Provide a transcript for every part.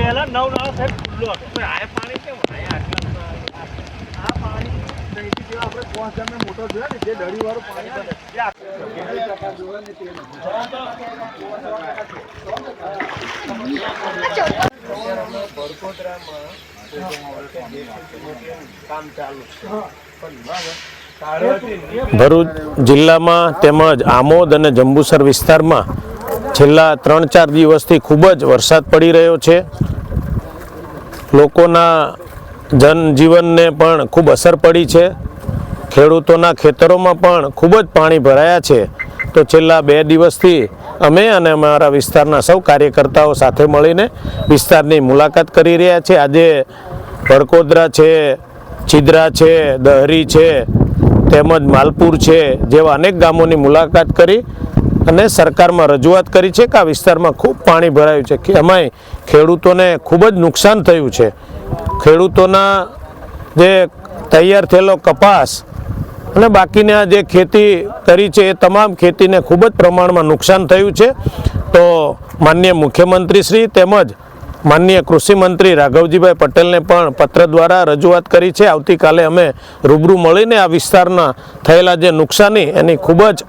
સાહેબ ખુલ્લો હતો પણ આ પાણી કેમ આ પાણી આપણે પાંચ ગામે મોટો જોયો ને જે પાણી આવે ને, એ આટલું. ભરૂચ જિલ્લામાં તેમજ આમોદ અને જંબુસર વિસ્તારમાં છેલ્લા ત્રણ ચાર દિવસથી ખૂબ જ વરસાદ પડી રહ્યો છે લોકોના જનજીવનને પણ ખૂબ અસર પડી છે. ખેડૂતોના ખેતરોમાં પણ ખૂબ જ પાણી ભરાયા છે. તો છેલ્લા બે દિવસથી અમે અને અમારા વિસ્તારના સૌ કાર્યકર્તાઓ સાથે મળીને વિસ્તારની મુલાકાત કરી રહ્યા છે. આજે ભડકોદરા છે છિદ્રા છે, દહરી છે, તેમજ માલપુર છે જેવા અનેક ગામોની મુલાકાત કરી અને સરકારમાં રજૂઆત કરી છે કે આ વિસ્તારમાં ખૂબ પાણી ભરાયું છે કે એમાંય ખેડૂતોને ખૂબ જ નુકસાન થયું છે. ખેડૂતોના જે તૈયાર થયેલો કપાસ અને બાકીની જે ખેતી કરી છે એ તમામ ખેતીને ખૂબ જ પ્રમાણમાં નુકસાન થયું છે. તો માનનીય મુખ્યમંત્રી શ્રી તેમજ માનનીય કૃષિમંત્રી રાઘવજીભાઈ પટેલને પણ પત્ર દ્વારા રજૂઆત કરી છે. આવતીકાલે અમે રૂબરૂ મળીને આ વિસ્તારના થયેલા જે નુકસાની એની ખૂબ જ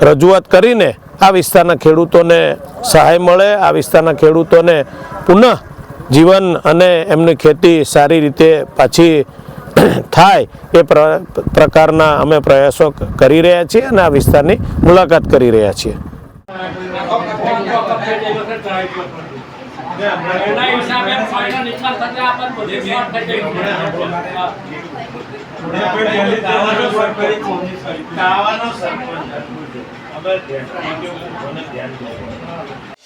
રજૂઆત કરીને આ વિસ્તારના ખેડૂતોને સહાય મળે, આ વિસ્તારના ખેડૂતોને પુનઃ જીવન અને એમની ખેતી સારી રીતે પાછી થાય એ પ્ર- પ્રકારના અમે પ્રયાસો કરી રહ્યા છીએ અને આ વિસ્તારની મુલાકાત કરી રહ્યા છીએ. એના હિસાબે પાણીનો નિકાલ થતા આપણને બધી શોર્ટ થઈ ગઈ કાવાનો સરપંચ અમે ધ્યાન ધ્યાન.